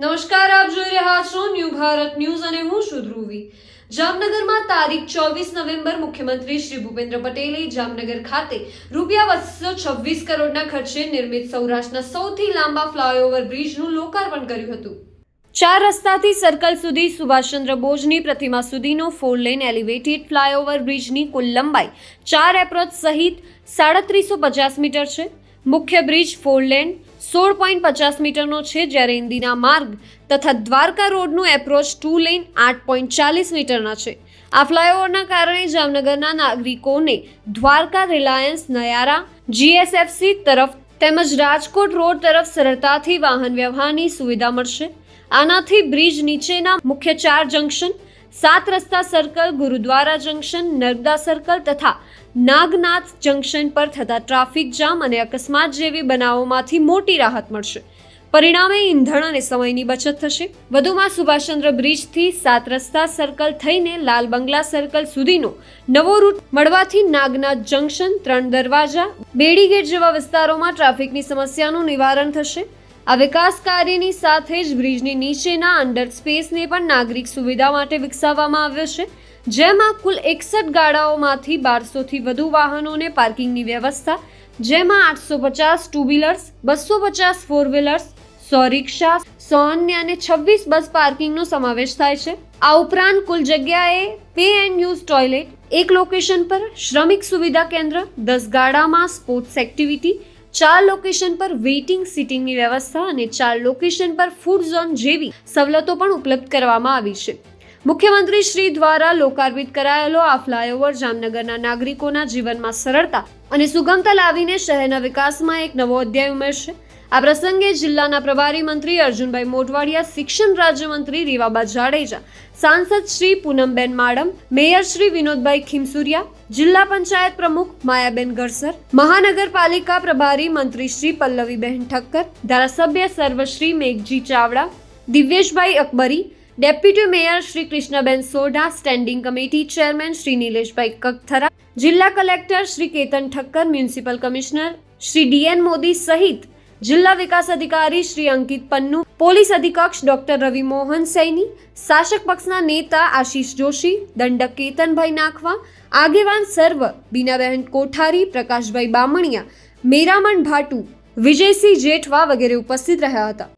નમસ્કાર, આપ જોઈ રહ્યા છો ન્યૂ ભારત ન્યૂઝ અને હું છું ધ્રુવી. જામનગરમાં તારીખ ચોવીસ નવેમ્બર મુખ્યમંત્રી શ્રી ભૂપેન્દ્ર પટેલે જામનગર ખાતે રૂપિયા બસો છવ્વીસ કરોડના ખર્ચે નિર્મિત સૌરાષ્ટ્રના સૌથી લાંબા ફ્લાયઓવર બ્રિજનું લોકાર્પણ કર્યું હતું. ચાર રસ્તાથી સર્કલ સુધી સુભાષચંદ્ર બોઝની પ્રતિમા સુધીનો ફોર લેન એલિવેટેડ ફ્લાયઓવર બ્રિજની કુલ લંબાઈ ચાર એપ્રોચ સહિત સાડત્રીસો પચાસ મીટર છે. મુખ્ય બ્રિજ ફોર લેન સોળ પોઈન્ટ પચાસ મીટરનો છે જ્યારે ઇન્દિરા માર્ગ તથા દ્વારકા રોડનું એપ્રોચ ટુ લેન આઠ પોઈન્ટ ચાલીસ મીટરના છે. આ ફ્લાયઓવરના કારણે જામનગરના નાગરિકોને દ્વારકા રિલાયન્સ, નયારા જીએસએફસી તરફ તેમજ રાજકોટ રોડ તરફ સરળતાથી વાહન વ્યવહારની સુવિધા મળશે. આનાથી બ્રિજ નીચેના મુખ્ય ચાર જંકશન સાત રસ્તા circle Gurudwara junction Narmada circle તથા નાગનાથ જંકશન પર થતા ટ્રાફિક જામ અને અકસ્માત જેવી બનાવોમાંથી મોટી રાહત મળશે. પરિણામે ઈંધણ અને સમયની બચત થશે. વધુમાં સુભાષચંદ્ર બ્રિજથી સાત રસ્તા સર્કલ થઈને લાલ બંગલા સર્કલ સુધીનો નવો રૂટ મળવાથી નાગનાથ જંકશન ત્રણ દરવાજા બેડીગેટ જેવા વિસ્તારોમાં ટ્રાફિકની સમસ્યાનું નિવારણ થશે. આ વિકાસ કાર્યની સાથે જ બ્રિજની નીચેના અંડર સ્પેસને પણ નાગરિક સુવિધા માટે વિકસાવવામાં આવ્યો છે, જેમાં કુલ એકસઠ ગાડાઓમાંથી બારસોથી વધુ વાહનોને પાર્કિંગની વ્યવસ્થા, જેમાં આઠસો પચાસ ટુ વ્હીલર્સ બસો પચાસ ફોર વ્હીલર્સ સો રિક્ષા, સો અન્ય અને છવ્વીસ બસ પાર્કિંગનો સમાવેશ થાય છે. આ ઉપરાંત કુલ જગ્યાએ પે એન્ડ યુઝ ટોયલેટ, એક લોકેશન પર શ્રમિક સુવિધા કેન્દ્ર, દસ ગાડામાં સ્પોર્ટ્સ એક્ટિવિટી ચાર લોકેશન પર વેઇટિંગ સિટિંગની વ્યવસ્થા અને ચાર લોકેશન પર ફૂડ ઝોન જેવી સવલતો પણ ઉપલબ્ધ કરવામાં આવી છે. મુખ્યમંત્રી શ્રી દ્વારા લોકાર્પિત કરાયેલો આ ફ્લાયઓવર જામનગરના નાગરિકોના જીવનમાં સરળતા અને સુગમતા લાવીને શહેરના વિકાસમાં એક નવો અધ્યાય ઉમેરશે. આ પ્રસંગે જિલ્લાના પ્રભારી મંત્રી અર્જુનભાઈ મોટવાડિયા શિક્ષણ રાજ્યમંત્રી રીવાબા જાડેજા, સાંસદ શ્રી પૂનમબેન માડમ, મેયર શ્રી વિનોદભાઈ ખીમસુરિયા, જિલ્લા પંચાયત પ્રમુખ માયાબેન ગરસર મહાનગરપાલિકા પ્રભારી મંત્રી શ્રી પલ્લવીબહેન ઠક્કર, ધારાસભ્ય Sarvashri Meghji Chavda, Divyeshbhai Akbari, deputy mayor Shri Krishnaben Sodha, standing committee chairman Shri Nileshbhai Kakathara જિલ્લા collector Shri Ketan Thakkar, municipal commissioner Shri D N Modi સહિત જિલ્લા વિકાસ અધિકારી શ્રી અંકિત પન્નુ, પોલીસ અધિકક્ષ ડોક્ટર રવિ મોહન સૈની, શાસક પક્ષના નેતા આશીષ જોશી દંડક કેતનભાઈ નાખવા, આગેવાન સર્વ બીનાબહેન કોઠારી, પ્રકાશભાઈ બામણિયા, મેરામણ ભાટુ, વિજયસિંહ જેઠવા વગેરે ઉપસ્થિત રહ્યા હતા.